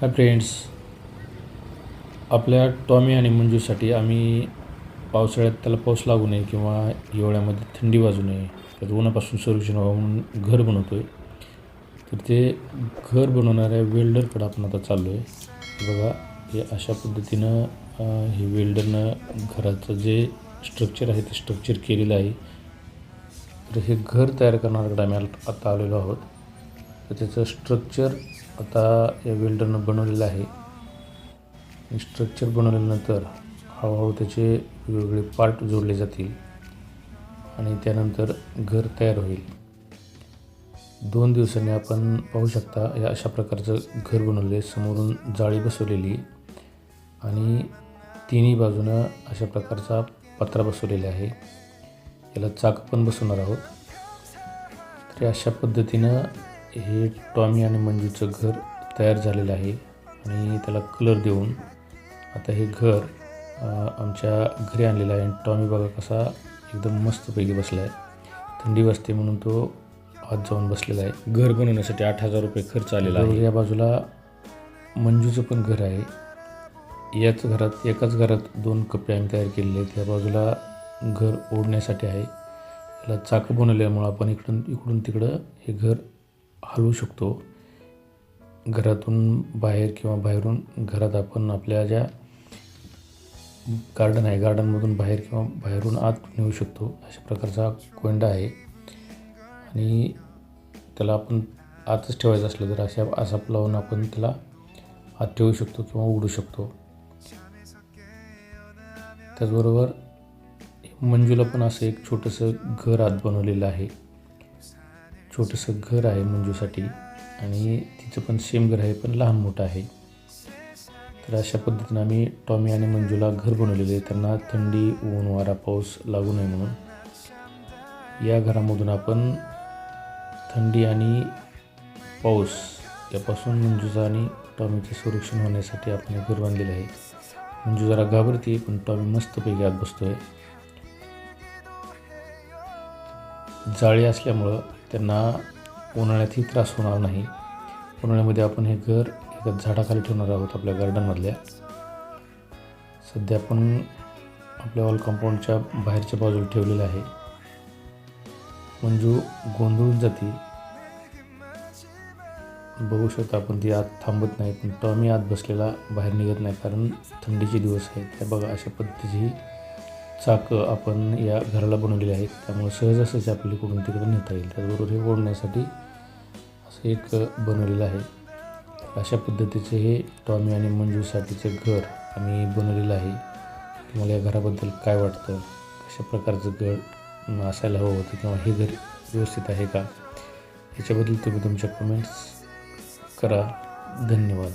Hi friends. आपल्या Tommy आणि मंजूसाठी आम्ही पावसाळ्यात त्याला पाऊस लागू नये किंवा हिवाळ्यामध्ये थंडी वाजू नये. त्यात उन्हापासून संरक्षण व्हावं म्हणून घर बनवतो आहे तर ते घर बनवणाऱ्या वेल्डरकडं आपण आता चाललो आहे बघा हे अशा पद्धतीनं हे वेल्डरनं घराचं जे स्ट्रक्चर आहे ते स्ट्रक्चर केलेलं आहे. तर हे घर तयार करणाऱ्याकडे आम्ही आता आलेलो आहोत. तर त्याचं स्ट्रक्चर आता या वेल्डरनं बनवलेलं आहे. स्ट्रक्चर बनवल्यानंतर हळूहळू त्याचे वेगवेगळे पार्ट जोडले जातील. आणि त्यानंतर घर तयार होईल. दोन दिवसांनी आपण पाहू शकता या अशा प्रकारचं घर बनवले समोरून जाळी बसवलेली आणि तिन्ही बाजूनं अशा प्रकारचा पत्रा बसवलेला आहे. याला चाक पण बसवणार आहोत. तर अशा पद्धतीनं हे टॉमी आणि मंजूचं घर तयार झालेलं आहे आणि त्याला कलर देऊन आता हे घर आमच्या घरी आणलेलं आहे. आणि टॉमी बघा कसा एकदम मस्तपैकी बसला आहे थंडी वाजते म्हणून तो आत जाऊन बसलेला आहे. घर बनवण्यासाठी आठ हजार रुपये खर्च आलेला आहे. या बाजूला मंजूचं पण घर आहे. याच घरात एकाच घरात दोन कप्पे आम्ही तयार केलेले आहेत. या बाजूला घर ओढण्यासाठी आहे. याला चाकं बनवल्यामुळं आपण इकडून इकडून तिकडं हे घर हलवू शकतो. घरातून बाहेर किंवा बाहेरून घरात आपण आपल्या ज्या गार्डन आहे गार्डनमधून बाहेर किंवा बाहेरून आत नेऊ शकतो. अशा प्रकारचा कोंडा आहे. आणि त्याला आपण आतच ठेवायचं असलं तर अशा असा लावून आपण त्याला आत ठेवू शकतो किंवा उघडू शकतो. त्याचबरोबर मंजूला पण असं एक छोटंसं घर आत बनवलेलं आहे. छोटंसं घर आहे मंजूसाठी आणि तिचं पण सेम घर आहे पण लहान मोठं आहे. तर अशा पद्धतीनं आम्ही टॉमी आणि मंजूला घर बनवलेले आहे. त्यांना थंडी ऊन वारा पाऊस लागू नये म्हणून. या घरामधून आपण थंडी आणि पाऊस यापासून मंजूचं आणि टॉमीचं संरक्षण होण्यासाठी आपण हे घर बांधलेलं आहे. मंजू जरा घाबरते पण टॉमी मस्तपैकी आत बसतोय. जाळी असल्यामुळं त्यांना उन्हाळ्यातही त्रास होणार नाही. उन्हाळ्यामध्ये आपण हे घर एका झाडाखाली ठेवणार आहोत आपल्या गार्डनमधल्या सध्या आपण आपल्या वॉल कंपाऊंडच्या बाहेरच्या बाजूला ठेवलेलं आहे. मंजू गोंधळून जाते बघू शकता आपण ती आत थांबत नाही पण टॉमी आत बसलेला बाहेर निघत नाही कारण थंडीचे दिवस आहेत. त्या बघा अशा पद्धतीची चाकं आपण या घराला बनवलेली आहेत त्यामुळे सहजासहजी आपल्याला कुठून तिकडे नेता येईल. त्याचबरोबर हे ओढण्यासाठी असं एक बनवलेलं आहे. अशा पद्धतीचे हे टॉमी आणि मंजूसाठीचे घर आम्ही बनवलेलं आहे. तुम्हाला या घराबद्दल काय वाटतं? कशा प्रकारचं घर असायला हवं होतं किंवा हे घर व्यवस्थित आहे का? याच्याबद्दल तुम्ही तुमच्या कमेंट्स करा. धन्यवाद.